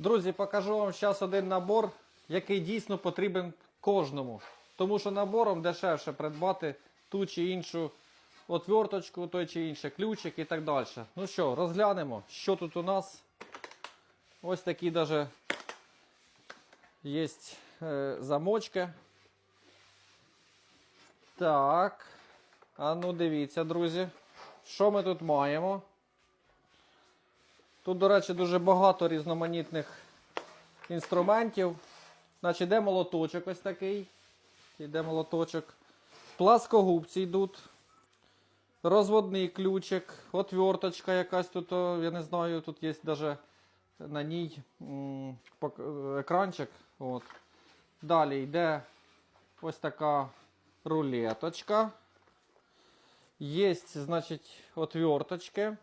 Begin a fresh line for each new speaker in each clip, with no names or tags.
Друзі, покажу вам зараз один набор, який дійсно потрібен кожному. Тому що набором дешевше придбати ту чи іншу отверточку, той чи інший ключик і так далі. Ну що, розглянемо, що тут у нас. Ось такі даже є е, замочки. Так. А ну дивіться, друзі. Що ми тут маємо? Тут, до речі, дуже багато різноманітних інструментів. Значить, йде молоточок ось такий. Йде молоточок. Пласкогубці йдуть. Розводний ключик, отверточка якась тут, я не знаю, тут є навіть на ній екранчик. От. Далі йде ось така рулеточка. Є, значить, отверточки.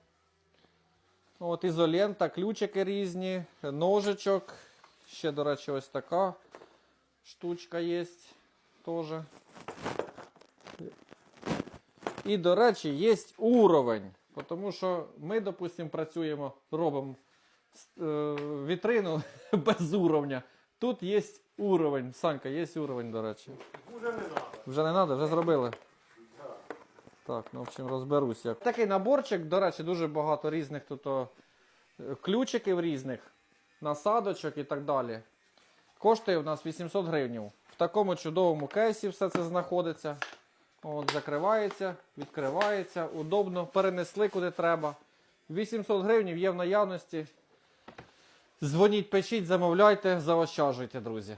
От ізолента, ключики різні, ножичок. Ще, до речі, ось така штучка є теж. І, до речі, є уровень. Тому що ми, допустимо, працюємо, робимо е, вітрину без уровня. Тут є уровень. Санька, є уровень, до речі.
Уже не надо.
Вже не треба, вже зробили. Так, ну в общем, розберусь як. Такий наборчик, до речі, дуже багато різних тут ключиків різних, насадочок і так далі. Коштує у нас 800 гривень. В такому чудовому кейсі все це знаходиться. От, закривається, відкривається, удобно, перенесли куди треба. 800 гривень є в наявності. Дзвоніть, пишіть, замовляйте, заощаджуйте, друзі.